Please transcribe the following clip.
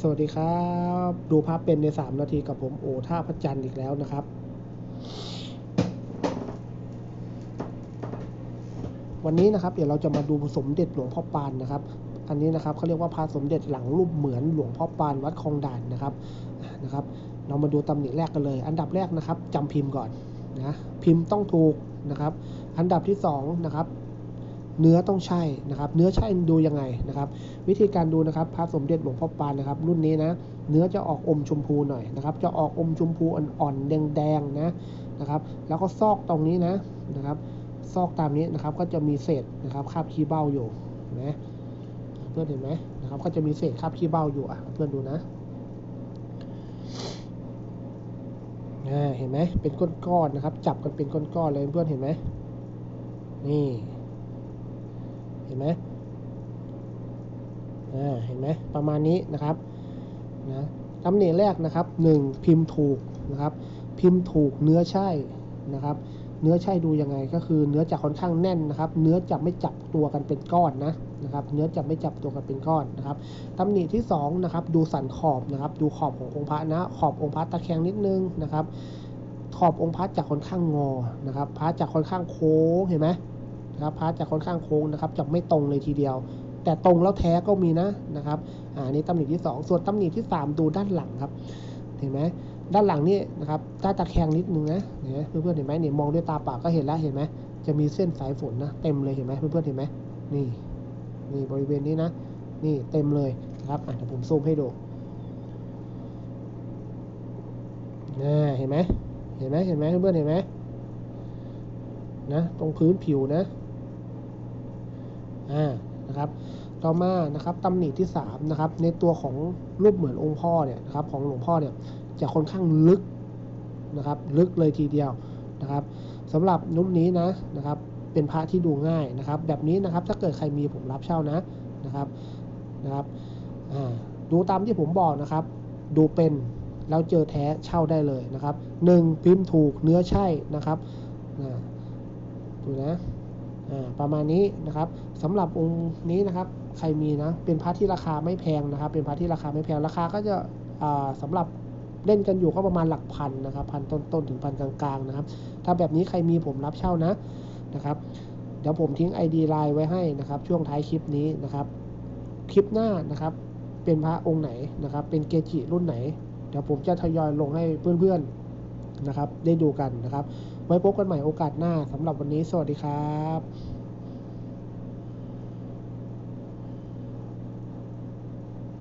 สวัสดีครับ ดูภาพเป็นใน 3 นาทีกับผมโอท่าพระจันทร์อีกแล้วนะครับ วันนี้นะครับเดี๋ยวเราจะมาดูสมเด็จหลวงพ่อปานนะครับ อันนี้นะครับเขาเรียกว่าพระสมเด็จหลังรูปเหมือนหลวงพ่อปานวัดคลองด่านนะครับนะครับ เรามาดูตำหนิแรกกันเลย อันดับแรกนะครับจำพิมพ์ก่อนนะพิมพ์ต้องถูกนะครับ อันดับที่สองนะครับ เนื้อต้องใช่นะครับ เนื้อใช่ดูยังไงนะครับ วิธีการดูนะครับพระสมเด็จหลวงพ่อปานนะครับ รุ่นนี้นะ เนื้อจะออกอมชมพูหน่อยนะครับ จะออกอมชมพูอ่อนๆแดงๆนะนะครับ แล้วก็ซอกตรงนี้นะนะครับ ซอกตามนี้นะครับก็จะมีเศษนะครับคราบขี้เบ้าอยู่เห็นไหมเพื่อนเห็นไหมนะครับ ก็จะมีเศษคราบขี้เบ้าอยู่อะเพื่อนดูนะอ่าเห็นไหมเป็นก้อนๆนะครับ จับกันเป็นก้อนๆเลยเพื่อนเห็นไหมนี่ เห็นไหมอ่าเห็นไหมประมาณนี้นะครับนะตำแหนิแรกนะครับหนึ่งพิมพ์ถูกนะครับ พิมพ์ถูกเนื้อใช่นะครับ เนื้อใช่ดูยังไงก็คือเนื้อจะค่อนข้างแน่นนะครับ เนื้อจะไม่จับตัวกันเป็นก้อนนะนะครับ เนื้อจะไม่จับตัวกันเป็นก้อนนะครับตำหนิที่สองนะครับดูสันขอบนะครับ ดูขอบขององค์พระนะขอบองค์พระตะแคงนิดนึงนะครับ ขอบองค์พระจะค่อนข้างงอนะครับพระจะค่อนข้างโค้งเห็นไหม นะครับพาร์ทจะค่อนข้างโค้งนะครับจะไม่ตรงเลยทีเดียว แต่ตรงแล้วแท้ก็มีนะนะครับอ่านนี้ตำหนิที่ 2 ส่วนตำหนิที่ 3 ดูด้านหลังครับเห็นไหมด้านหลังนี่นะครับด้านตะแคงนิดนึงนะเห็นไหมเพื่อนๆเห็นไหมเนี่ยมองด้วยตาเปล่าก็เห็นแล้วเห็นไหมจะมีเส้นสายฝนนะเต็มเลยเห็นไหมเพื่อนๆเห็นไหมนี่นี่บริเวณนี้นะนี่เต็มเลยนะครับอะเดี๋ยวผมซูมให้ดูน่เห็นไหมเห็นไหมเห็นไหมเพื่อนๆเห็นไหมนะตรงพื้นผิวนะ อ่านะครับต่อมานะครับตำหนิที่3นะครับในตัวของรูปเหมือนองค์พ่อเนี่ยนะครับของหลวงพ่อเนี่ยจะค่อนข้างลึกนะครับลึกเลยทีเดียวนะครับสำหรับนุ่มนี้นะนะครับเป็นพระที่ดูง่ายนะครับ แบบนี้นะครับถ้าเกิดใครมีผมรับเช่านะนะครับนะครับดูตามที่ผมบอกนะครับ ดูเป็นแล้วเจอแท้เช่าได้เลยนะครับหนึ่งพิมพ์ถูกเนื้อใช่นะครับดูนะ ประมาณนี้นะครับสำหรับองค์นี้นะครับใครมีนะเป็นพระที่ราคาไม่แพงนะครับ เป็นพระที่ราคาไม่แพงราคาก็จะอ่าสำหรับเล่นกันอยู่ก็ประมาณหลักพันนะครับพันต้นๆถึงพันกลางๆนะครับ ถ้าแบบนี้ใครมีผมรับเช่านะนะครับเดี๋ยวผมทิ้ง ID ไลน์ไว้ให้นะครับ ช่วงท้ายคลิปนี้นะครับ คลิปหน้านะครับ เป็นพระองค์ไหนนะครับ เป็นเกจิรุ่นไหน เดี๋ยวผมจะทยอยลงให้เพื่อนๆ นะครับ ได้ดูกันนะครับ ไว้พบกันใหม่โอกาสหน้าสำหรับวันนี้สวัสดีครับ